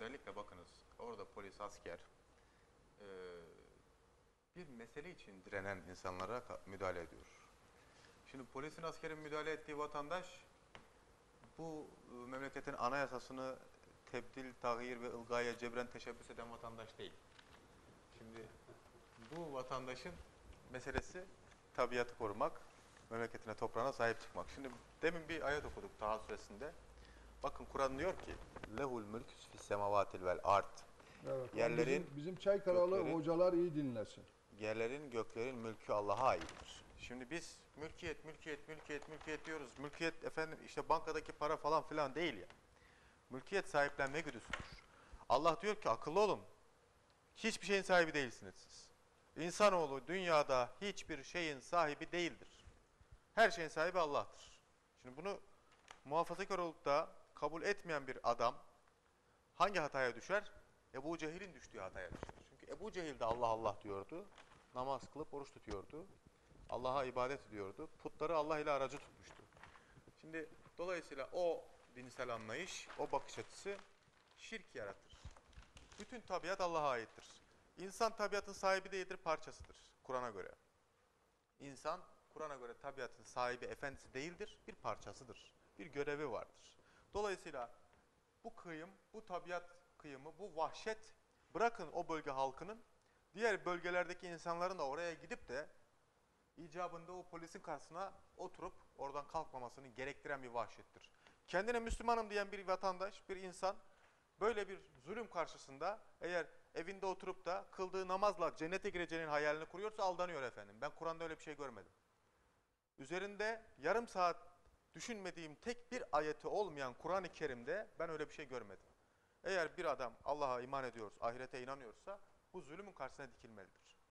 özellikle bakınız orada polis, asker e, bir mesele için direnen insanlara müdahale ediyor. Şimdi polisin, askerin müdahale ettiği vatandaş bu e, memleketin anayasasını tebdil, tahir ve ılgaya cebren teşebbüs eden vatandaş değil. Şimdi bu vatandaşın meselesi tabiatı korumak, memleketine, toprağına sahip çıkmak. Şimdi demin bir ayet okuduk Taha suresinde. Bakın Kur'an diyor ki lehul mülkü fis semavatil vel art. Evet. Yerlerin, bizim, bizim Çaykaralı göklerin- hocalar iyi dinlesin. Yerlerin, göklerin mülkü Allah'a aittir. Şimdi biz mülkiyet, mülkiyet, mülkiyet, mülkiyet diyoruz. Mülkiyet efendim işte bankadaki para falan filan değil ya. Mülkiyet sahiplenme güdüsüdür. Allah diyor ki akıllı olun. Hiçbir şeyin sahibi değilsiniz siz. İnsanoğlu dünyada hiçbir şeyin sahibi değildir. Her şeyin sahibi Allah'tır. Şimdi bunu muhafazakar olup da kabul etmeyen bir adam hangi hataya düşer? Ebu Cehil'in düştüğü hataya düşer. Çünkü Ebu Cehil de Allah Allah diyordu. Namaz kılıp oruç tutuyordu. Allah'a ibadet ediyordu. Putları Allah ile aracı tutmuştu. Şimdi dolayısıyla o dinsel anlayış, o bakış açısı şirk yaratır. Bütün tabiat Allah'a aittir. İnsan tabiatın sahibi değildir, parçasıdır Kur'an'a göre. İnsan Kur'an'a göre tabiatın sahibi, efendisi değildir, bir parçasıdır. Bir görevi vardır. Dolayısıyla bu kıyım, bu tabiat kıyımı, bu vahşet bırakın o bölge halkının diğer bölgelerdeki insanların da oraya gidip de icabında o polisin karşısına oturup oradan kalkmamasını gerektiren bir vahşettir. Kendine Müslümanım diyen bir vatandaş, bir insan böyle bir zulüm karşısında eğer evinde oturup da kıldığı namazla cennete gireceğinin hayalini kuruyorsa aldanıyor efendim. Ben Kur'an'da öyle bir şey görmedim. Üzerinde yarım saat düşünmediğim tek bir ayeti olmayan Kur'an-ı Kerim'de ben öyle bir şey görmedim. Eğer bir adam Allah'a iman ediyorsa, ahirete inanıyorsa bu zulümün karşısına dikilmelidir.